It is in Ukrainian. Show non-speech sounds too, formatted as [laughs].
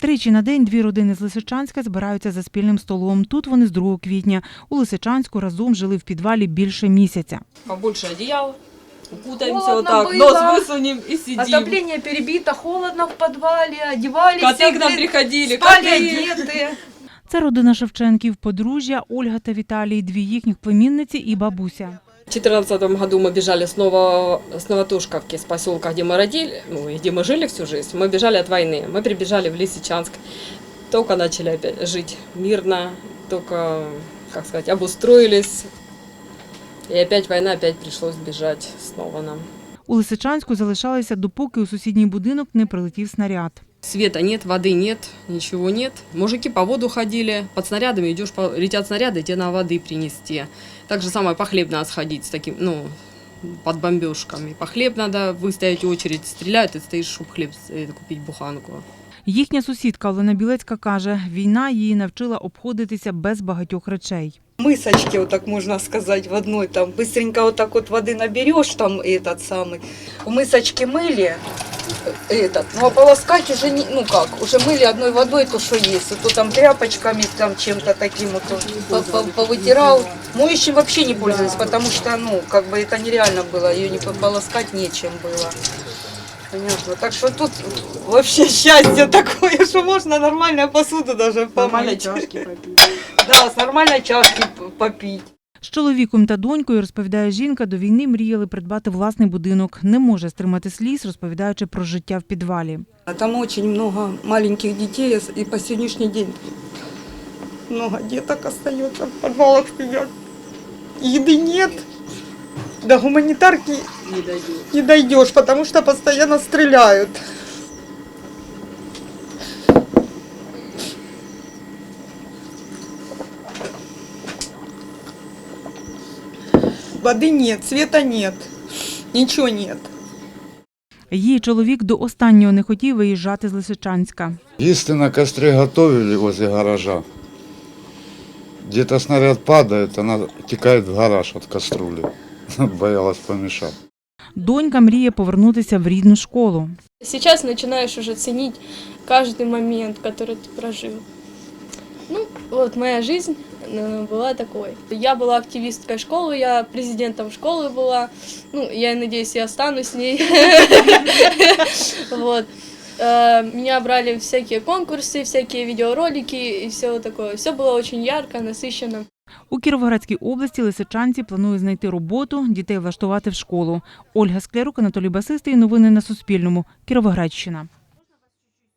Тричі на день дві родини з Лисичанська збираються за спільним столом. Тут вони з 2 квітня. У Лисичанську разом жили в підвалі більше місяця. побольше одеял, укутаемся Холодно вот так, было. нос высунем и сидим. Отопление перебито, холодно в подвале, одевались. Коты все, к нам блин, приходили, Спали коты. одетые. Це родина Шевченків, подружжя Ольга та Віталій, дві їхніх племінниці і бабуся. В 2014 году мы бежали с, Ново, с Новотушковки, с поселка, где мы родили, ну, и где мы жили всю жизнь. Мы бежали от войны. Мы прибежали в Лисичанск. Только начали опять жить мирно, только, как сказать, обустроились. И опять война, опять пришлось бежать снова нам. У Лисичанську залишалися, допоки у сусідній будинок не прилетів снаряд. Света нет, воды нет, ничего нет. Мужики по воду ходили, под снарядами идешь, по... летят снаряды, тебе на воды принести. Так же самое по хлеб надо сходить с таким, ну, под бомбежками. По хлеб надо выстоять очередь, стреляют, и стоишь, чтобы хлеб э, купить буханку. Їхня сусідка Олена Білецька каже, війна її навчила обходитися без багатьох речей. мысочки, вот так можно сказать, в одной там. Быстренько вот так вот воды наберешь, там этот самый. В мысочке мыли, э, этот, ну а полоскать уже не, ну как, уже мыли одной водой то, что есть. Вот то там тряпочками, там чем-то таким вот по- по- повытирал. Моющим вообще не пользовались, потому что, ну, как бы это нереально было, ее не по- полоскать нечем было. Понятно. Так что тут вообще счастье такое, [laughs] что можно нормальную посуду даже помыть. попить. [laughs] Да, з нормальної чашки п- попіть. З чоловіком та донькою, розповідає жінка, до війни мріяли придбати власний будинок. Не може стримати сліз, розповідаючи про життя в підвалі. Там очень много маленьких детей, и по сегодняшний день много деток остается в подвалах сидят. Еды нет, до гуманитарки Не дойдет. не дойдешь, потому что Воды нет, света нет, ничего нет. Її чоловік до останнього не хотів виїжджати з Лисичанська. Если на костре готовили возле гаража, где-то снаряд падает, она текает в гараж от кастрюли. [laughs] Боялась помешать. Донька мріє повернутися в рідну школу. Сейчас начинаешь уже ценить каждый момент, который ты прожил. Ну, вот моя жизнь э, была такой. Я была активисткой школы, я президентом школы была. Ну, я надеюсь, я останусь с ней. [laughs] Вот. Э, Меня брали в всякие конкурсы, всякие видеоролики и все такое. Все было очень ярко, насыщенно. У Кіровоградській області лисичанці планують знайти роботу, дітей влаштувати в школу. Ольга Склярук, Анатолій Басистий. Новини на Суспільному. Кіровоградщина.